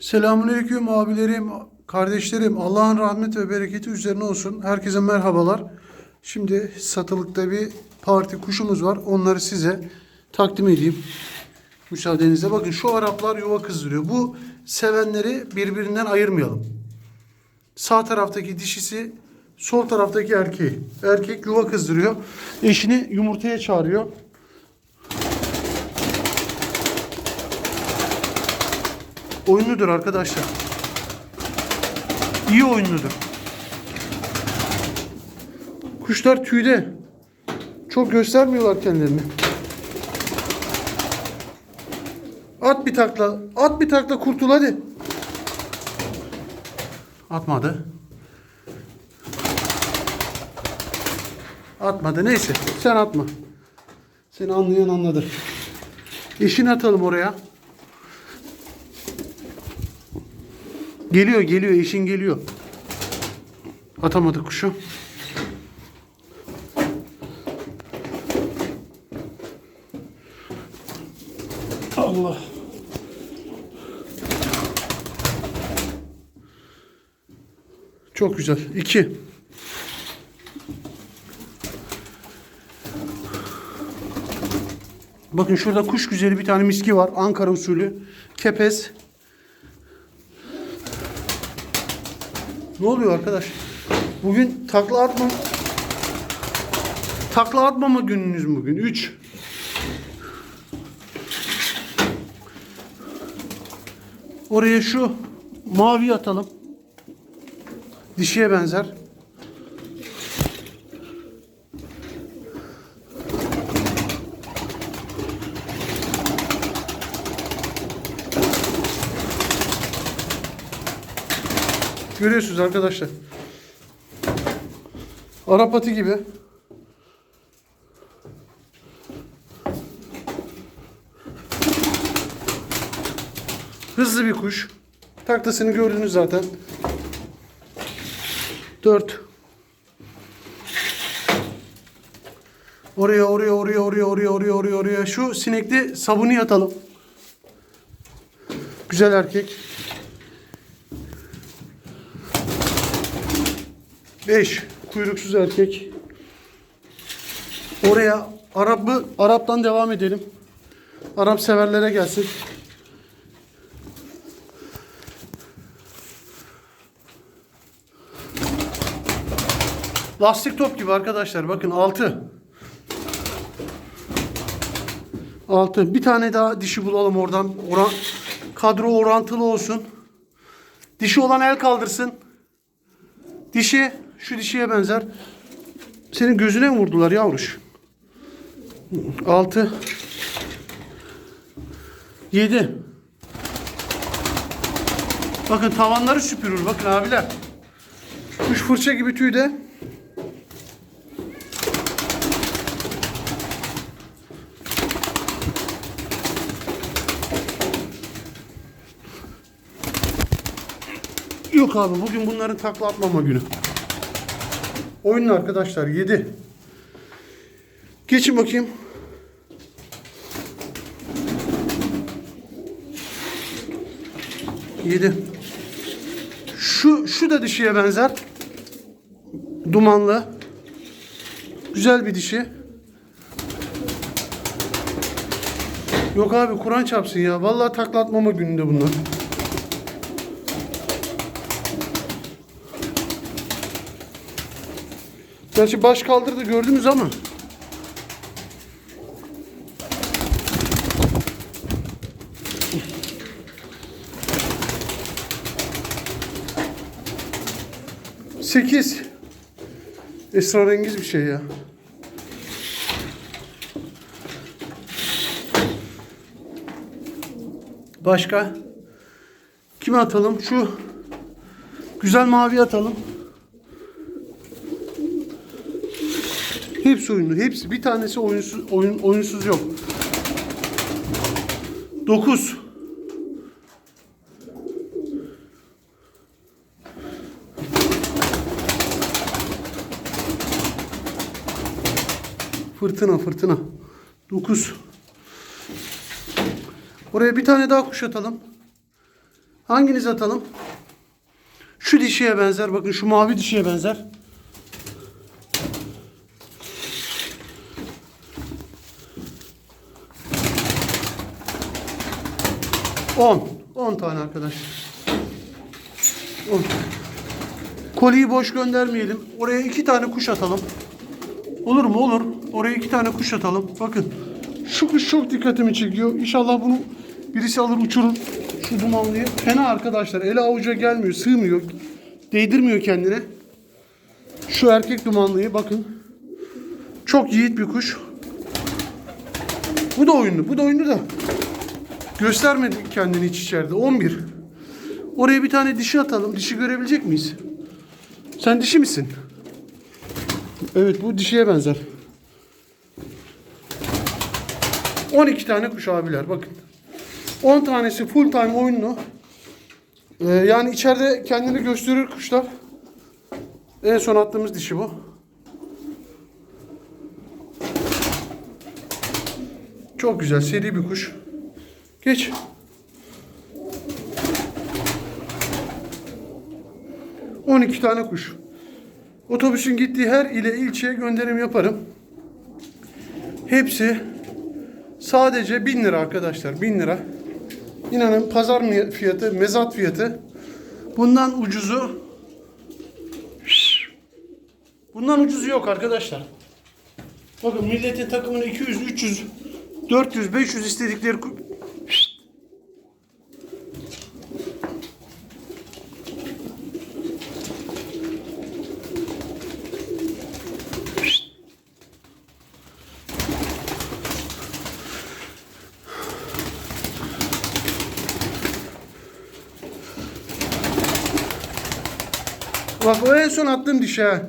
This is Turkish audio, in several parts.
Selamünaleyküm abilerim, kardeşlerim. Allah'ın rahmet ve bereketi üzerine olsun. Herkese merhabalar. Şimdi satılıkta bir parti kuşumuz var. Onları size takdim edeyim. Müsaadenizle. Bakın şu Araplar yuva kızdırıyor. Bu sevenleri birbirinden ayırmayalım. Sağ taraftaki dişisi, sol taraftaki erkeği. Erkek yuva kızdırıyor. Eşini yumurtaya çağırıyor. Oyunludur arkadaşlar. İyi oyunludur. Kuşlar tüyde. Çok göstermiyorlar kendilerini. At bir takla. At bir takla kurtul hadi. Atmadı. Atmadı. Neyse. Sen atma. Seni anlayan anladı. Eşini atalım oraya. Geliyor geliyor eşin geliyor. Atamadı kuşu. Allah. Çok güzel. İki. Bakın şurada kuş güzeli bir tane miski var. Ankara usulü. Kepez. Ne oluyor arkadaş? Bugün takla atma takla atmama gününüz bugün. 3 Oraya şu mavi atalım. Dişiye benzer. Görüyorsunuz arkadaşlar. Arap atı gibi. Hızlı bir kuş. Taklasını gördünüz zaten. 4 Oraya oraya oraya oraya oraya oraya oraya oraya şu sinekli sabunu yatalım. Güzel erkek. 5 kuyruksuz erkek. Oraya Arap'ı Arap'tan devam edelim. Arap severlere gelsin. Lastik top gibi arkadaşlar. Bakın 6. 6. Bir tane daha dişi bulalım oradan. Oran, kadro orantılı olsun. Dişi olan el kaldırsın. Dişi şu dişiye benzer. Senin gözüne mi vurdular yavruş? 6 7 Bakın tavanları süpürür. Bakın abiler. Kuş fırça gibi tüyde. Yok abi bugün bunların takla atmama günü. Oyunlu arkadaşlar 7. Geçin bakayım. Yedi. Şu şu da dişiye benzer. Dumanlı. Güzel bir dişi. Yok abi Kur'an çarpsın ya. Vallahi taklatmama gününde bunlar. Gerçi baş kaldırdı gördünüz ama. Sekiz. Esrarengiz bir şey ya. Başka? Kime atalım? Şu güzel mavi atalım. Hepsi oyunlu. Hepsi. Bir tanesi oyunsuz, oyun, oyunsuz yok. 9. Fırtına fırtına. 9. Oraya bir tane daha kuş atalım. Hanginiz atalım? Şu dişiye benzer. Bakın şu mavi dişiye benzer. On. On tane arkadaşlar. On. Koliyi boş göndermeyelim. Oraya iki tane kuş atalım. Olur mu? Olur. Oraya iki tane kuş atalım. Bakın. Şu kuş çok dikkatimi çekiyor. İnşallah bunu birisi alır uçurur. Şu dumanlıyı. Fena arkadaşlar. Ele avuca gelmiyor. Sığmıyor. Değdirmiyor kendine. Şu erkek dumanlıyı bakın. Çok yiğit bir kuş. Bu da oyunlu. Bu da oyunlu da. Göstermedi kendini hiç içeride. 11. Oraya bir tane dişi atalım. Dişi görebilecek miyiz? Sen dişi misin? Evet bu dişiye benzer. 12 tane kuş abiler bakın. 10 tanesi full time oyunlu. Ee, yani içeride kendini gösterir kuşlar. En son attığımız dişi bu. Çok güzel seri bir kuş. Geç. On iki tane kuş. Otobüsün gittiği her ile ilçeye gönderim yaparım. Hepsi sadece 1000 lira arkadaşlar. 1000 lira. İnanın pazar fiyatı, mezat fiyatı. Bundan ucuzu Bundan ucuzu yok arkadaşlar. Bakın milletin takımını 200, 300, 400, 500 istedikleri Bak o en son attığım dişi ha.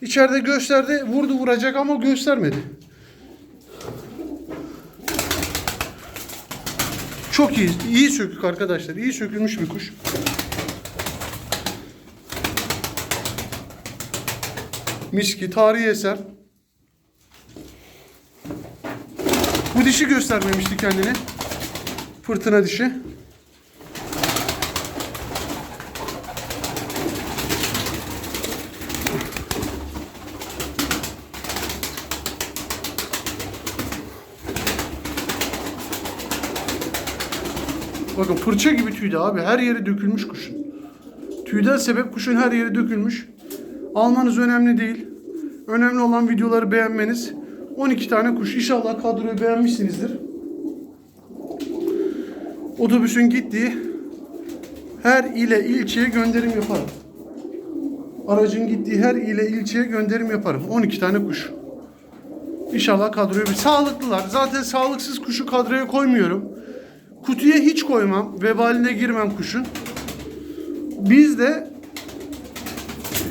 İçeride gösterdi, vurdu vuracak ama göstermedi. Çok iyi, iyi sökük arkadaşlar. İyi sökülmüş bir kuş. Miski, tarihi eser. Bu dişi göstermemişti kendini. Fırtına dişi. Bakın fırça gibi tüydü abi. Her yeri dökülmüş kuşun. Tüyden sebep kuşun her yeri dökülmüş. Almanız önemli değil. Önemli olan videoları beğenmeniz. 12 tane kuş. İnşallah kadroyu beğenmişsinizdir. Otobüsün gittiği her ile ilçeye gönderim yaparım. Aracın gittiği her ile ilçeye gönderim yaparım. 12 tane kuş. İnşallah kadroyu bir sağlıklılar. Zaten sağlıksız kuşu kadroya koymuyorum. Kutuya hiç koymam. Vebaline girmem kuşun. Bizde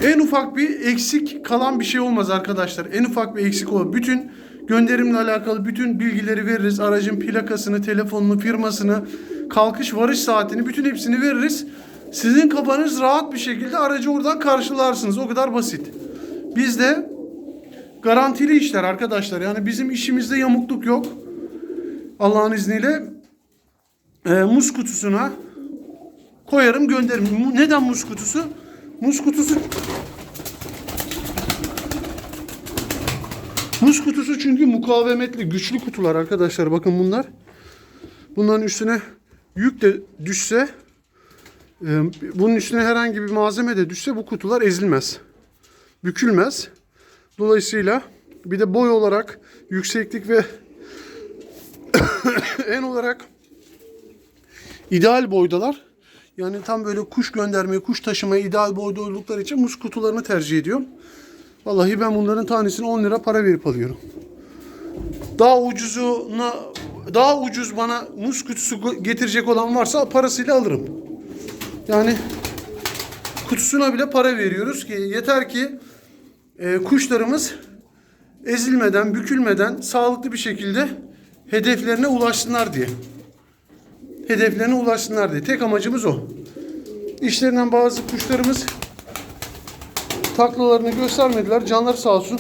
en ufak bir eksik kalan bir şey olmaz arkadaşlar. En ufak bir eksik olur. Bütün gönderimle alakalı bütün bilgileri veririz. Aracın plakasını, telefonunu, firmasını, kalkış varış saatini bütün hepsini veririz. Sizin kafanız rahat bir şekilde aracı oradan karşılarsınız. O kadar basit. Bizde garantili işler arkadaşlar. Yani bizim işimizde yamukluk yok. Allah'ın izniyle e, muz kutusuna koyarım gönderirim. Neden muz kutusu? Muz kutusu Muz kutusu çünkü mukavemetli, güçlü kutular arkadaşlar. Bakın bunlar. Bunların üstüne yük de düşse e, bunun üstüne herhangi bir malzeme de düşse bu kutular ezilmez. Bükülmez. Dolayısıyla bir de boy olarak yükseklik ve en olarak ideal boydalar. Yani tam böyle kuş göndermeye, kuş taşımaya ideal boyda oldukları için muz kutularını tercih ediyorum. Vallahi ben bunların tanesini 10 lira para verip alıyorum. Daha ucuzuna daha ucuz bana muz kutusu getirecek olan varsa parasıyla alırım. Yani kutusuna bile para veriyoruz ki yeter ki e, kuşlarımız ezilmeden, bükülmeden sağlıklı bir şekilde hedeflerine ulaşsınlar diye. Hedeflerine ulaşsınlar diye. Tek amacımız o. İşlerinden bazı kuşlarımız taklalarını göstermediler. Canları sağ olsun.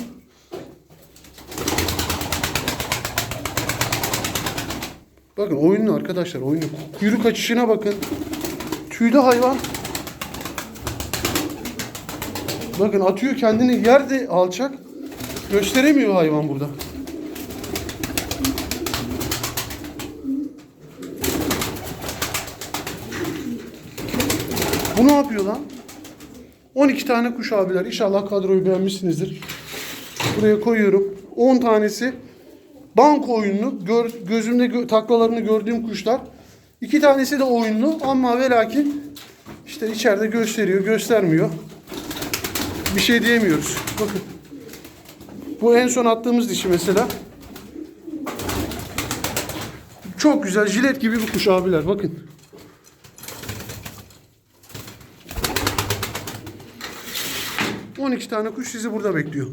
Bakın oyunlu arkadaşlar oyunlu. Kuyruk açışına bakın. Tüylü hayvan. Bakın atıyor kendini yerde alçak. Gösteremiyor hayvan burada. Bu ne yapıyor lan? 12 tane kuş abiler. İnşallah kadroyu beğenmişsinizdir. Buraya koyuyorum. 10 tanesi banko oyunlu. Gör, gözümde gö- taklalarını gördüğüm kuşlar. İki tanesi de oyunlu ama ve lakin işte içeride gösteriyor, göstermiyor. Bir şey diyemiyoruz. Bakın. Bu en son attığımız dişi mesela. Çok güzel jilet gibi bir kuş abiler bakın. ...12 tane kuş sizi burada bekliyor.